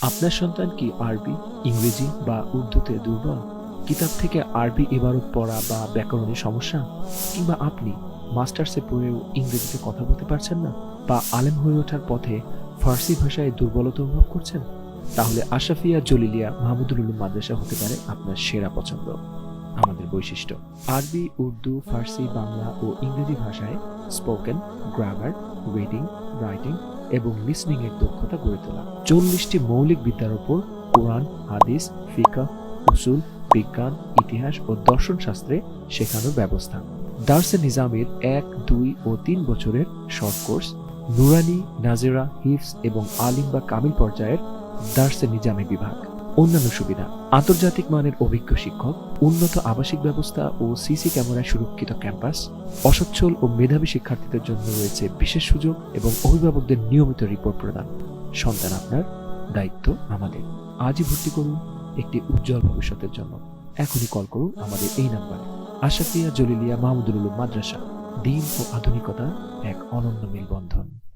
আপনার সন্তান কি আরবি, ইংরেজি বা উর্দুতে দুর্বল? কিতাব থেকে আরবি এবারও পড়া বা ব্যাকরণের সমস্যা? কিংবা আপনি মাস্টার্সে পড়েও ইংরেজিতে কথা বলতে পারছেন না বা আলেম হয়ে ওঠার পথে ফার্সি ভাষায় দুর্বলতা অনুভব করছেন? তাহলে আশাফিয়া জলিলিয়া মাহমুদুল মাদ্রাসা হতে পারে আপনার সেরা পছন্দ। বৈশিষ্ট্য। আরবি, উর্দু, ফার্সি, বাংলা ও ইংরেজি ভাষায় স্পোকেন গ্রামার রিডিং রাইটিং এবং লিসনিং এর দক্ষতা গড়ে তোলা। চল্লিশটি মৌলিক বিদ্যার উপর কোরআন, হাদিস ফিকা উসুল, বিজ্ঞান, ইতিহাস ও দর্শন শাস্ত্রে শেখানোর ব্যবস্থা। দার্সে নিজামের এক, দুই ও তিন বছরের শর্ট কোর্স নুরানি, নাজেরা হিফস এবং আলিম বা কামিল পর্যায়ের দার্সে নিজামী বিভাগ। অন্যান্য সুবিধা। আন্তর্জাতিক মানের অভিজ্ঞ শিক্ষক, উন্নত আবাসিক ব্যবস্থা ও সিসি ক্যামেরায় সুরক্ষিত ক্যাম্পাস, অসচ্ছল ও মেধাবী শিক্ষার্থীদের জন্য রয়েছে বিশেষ সুযোগ এবং অভিভাবকদের নিয়মিত রিপোর্ট প্রদান। সন্তান আপনার দায়িত্ব আমাদের। আজই ভর্তি করুন একটি উজ্জ্বল ভবিষ্যতের জন্য। এখনই কল করুন আমাদের এই নাম্বারে। আশাফিয়া জলিলিয়া মাহমুদুল মাদ্রাসা। দিন ও আধুনিকতা এক অনন্য মেলবন্ধন।